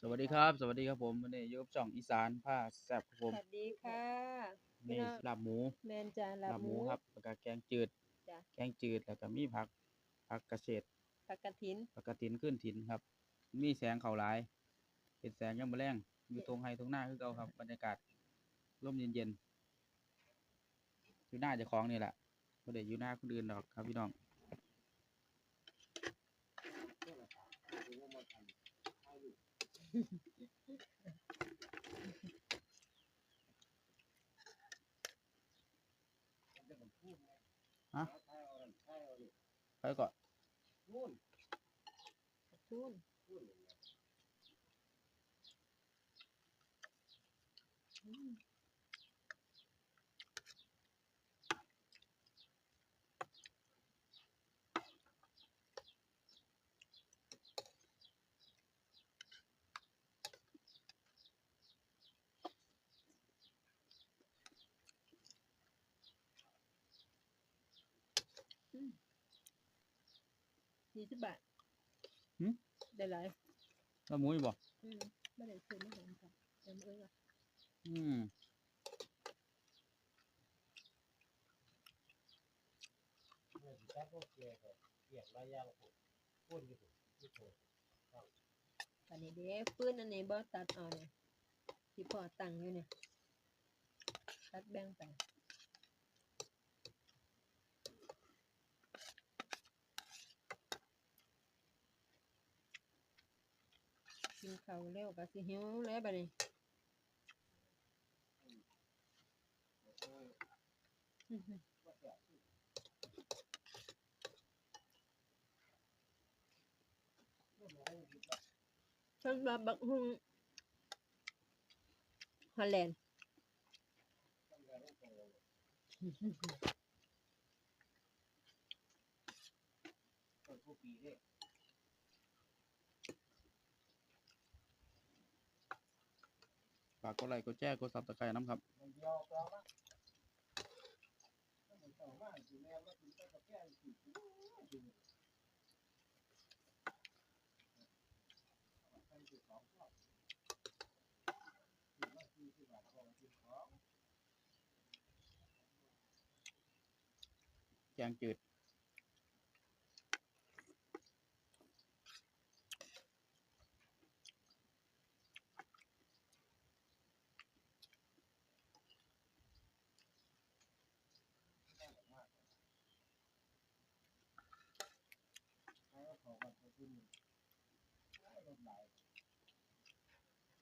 สวัสดีครับ สวัสดีครับผมวันนี้อยู่กับช่องอีสานผ้าแซ่บครับผมสวัสดีค่ะพี่นี่น้องลาบหมูแมนจาลาลาบบหหมูมู ครับแล้วก็แกงจืด จ้ะ แกงจืดแล้วก็มีผักผักกระเฉดผักกระถินผักกระถินขึ้นถินครับ มีแสงเขาหลายเป็นแสงยังบ่แรงอยู่ตรงไฮตรงหน้าคือเก่าครับบรรยากาศร่มเย็นๆอยู่หน้าเจ้าของนี่แหละบ่ได้อยู่หน้าคนอื่นดอกครับพี่น้อง ไปก่อนนู่นอื ยี่สิบบาทหึ ได้หลายลาบหมูอยู่บ่อืมไม่ได้ซื้อไม่เห็นค่ะเต็มเอ้ยว่ะอืมตอนนี้เด้ปืนอันนี้บ่ตัดเอาเนี่ยที่พ่อตั้งอยู่เนี่ย ตัดแบ่งไป กินข้าวเร็วก็สิหิวแล้วบัดนี้อื้อหือสำหรับบักฮุงฮอลแลนด์ฝากกดไลค์กดแชร์กดซับสไครต์น้ำครับแกงจืด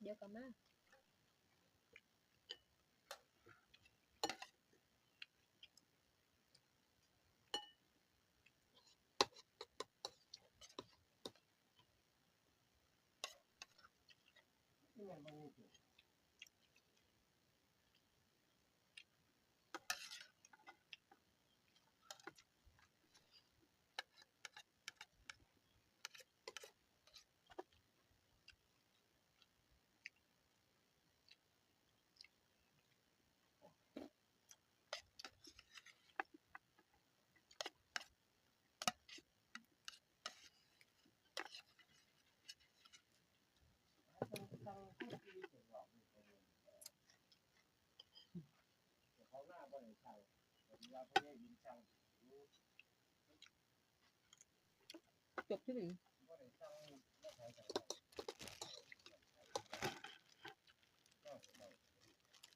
เดี๋ยวกลับมา จบที่ไหน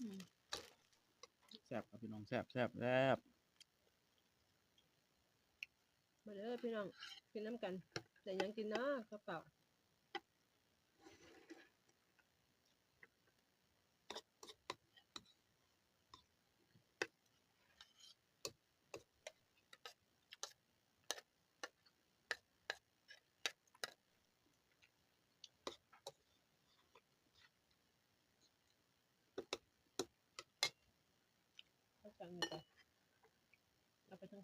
อืมแซ่บครับพี่น้องแซ่บแซ่บแซ่บมาเด้อพี่น้องกินน้ำกันแต่ยังกินเนาะกระเป๋าเอาตังค์นี่ไป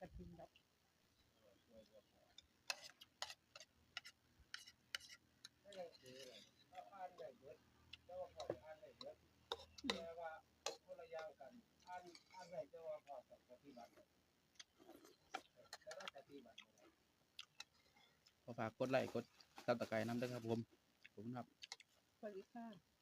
กระทิงดอกขอฝากกดไลค์กดซับสไครต์น้ำด้วยครับผม ขอบคุณครับ สวัสดีค่ะ